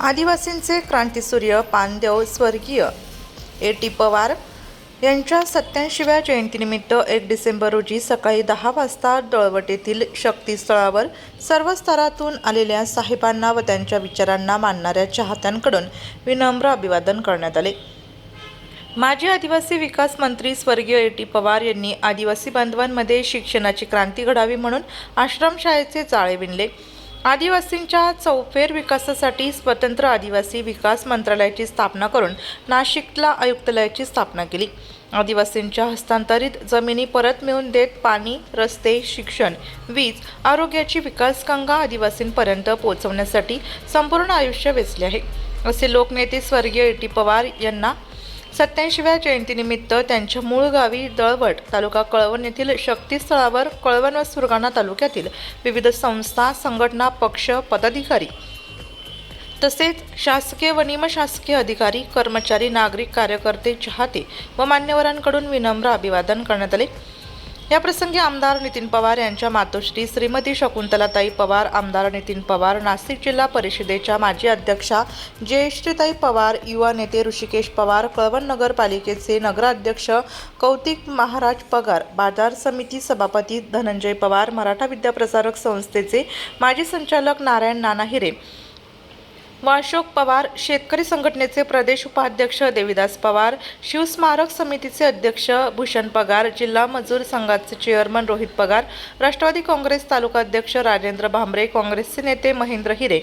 आदिवासींचे क्रांतीसूर्य पानदेव स्वर्गीय ए. टी. पवार यांच्या सत्याऐंशीव्या जयंतीनिमित्त एक डिसेंबर रोजी सकाळी दहा वाजता दळवटेतील शक्तीस्थळावर सर्व स्तरातून आलेल्या साहेबांना व त्यांच्या विचारांना मानणाऱ्या चाहत्यांकडून विनम्र अभिवादन करण्यात आले. माजी आदिवासी विकास मंत्री स्वर्गीय ए. टी. पवार यांनी आदिवासी बांधवांमध्ये शिक्षणाची क्रांती घडावी म्हणून आश्रमशाळेचे जाळे विणले. आदिवासींच्या चौफेर विकासासाठी स्वतंत्र आदिवासी विकास मंत्रालयाची स्थापना करून नाशिकला आयुक्तालयाची स्थापना केली. आदिवासींच्या हस्तांतरित जमिनी परत मिळवून देत पाणी रस्ते शिक्षण वीज आरोग्याची विकासगंगा आदिवासींपर्यंत पोहोचवण्यासाठी संपूर्ण आयुष्य वेचले आहे. असे लोकनेते स्वर्गीय ए टी पवार यांना सत्याऐंशीव्या जयंतीनिमित्त त्यांच्या मूळ गावी दळवट तालुका कळवण येथील शक्तीस्थळावर कळवण व सुरगाणा तालुक्यातील विविध संस्था संघटना पक्ष पदाधिकारी तसेच शासकीय व निमशासकीय अधिकारी कर्मचारी नागरिक कार्यकर्ते चाहते व मान्यवरांकडून विनम्र अभिवादन करण्यात आले. याप्रसंगी आमदार नितीन पवार यांच्या मातोश्री श्रीमती शकुंतलाताई पवार आमदार नितीन पवार नाशिक जिल्हा परिषदेच्या माजी अध्यक्षा ज्येष्ठताई पवार युवा नेते ऋषिकेश पवार कळवण नगरपालिकेचे नगराध्यक्ष कौतिक महाराज पगार बाजार समिती सभापती धनंजय पवार मराठा विद्याप्रसारक संस्थेचे माजी संचालक नारायण नाना हिरे व अशोक पवार शेतकरी संघटनेचे प्रदेश उपाध्यक्ष देविदास पवार शिवस्मारक समितीचे अध्यक्ष भूषण पगार जिल्हा मजूर संघाचे चेअरमन रोहित पगार राष्ट्रवादी काँग्रेस तालुका अध्यक्ष राजेंद्र भांबरे काँग्रेसचे नेते महेंद्र हिरे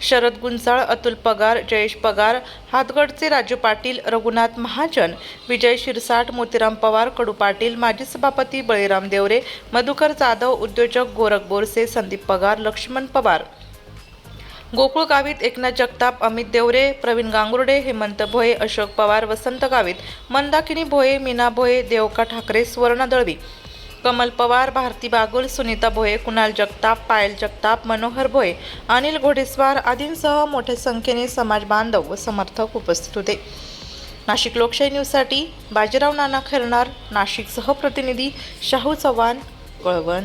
शरद गुंजाळ अतुल पगार जयेश पगार हातगडचे राजू पाटील रघुनाथ महाजन विजय शिरसाट मोतीराम पवार कडू पाटील माजी सभापती बळीराम देवरे मधुकर जाधव उद्योजक गोरख बोरसे संदीप पगार लक्ष्मण पवार. गोकुळ गावित एकनाथ जगताप अमित देवरे प्रवीण गांगुर्डे हेमंत भोये अशोक पवार वसंत गावित मंदाकिनी भोये मीना भोये देवका ठाकरे सुवर्णा दळवी कमल पवार भारती बागुल सुनीता भोये कुणाल जगताप पायल जगताप मनोहर भोये अनिल घोडेस्वार आदींसह मोठ्या संख्येने समाज बांधव व समर्थक उपस्थित होते. नाशिक लोकशाही न्यूजसाठी बाजीराव नाना खैरनार नाशिक सहप्रतिनिधी शाहू चव्हाण कळवण.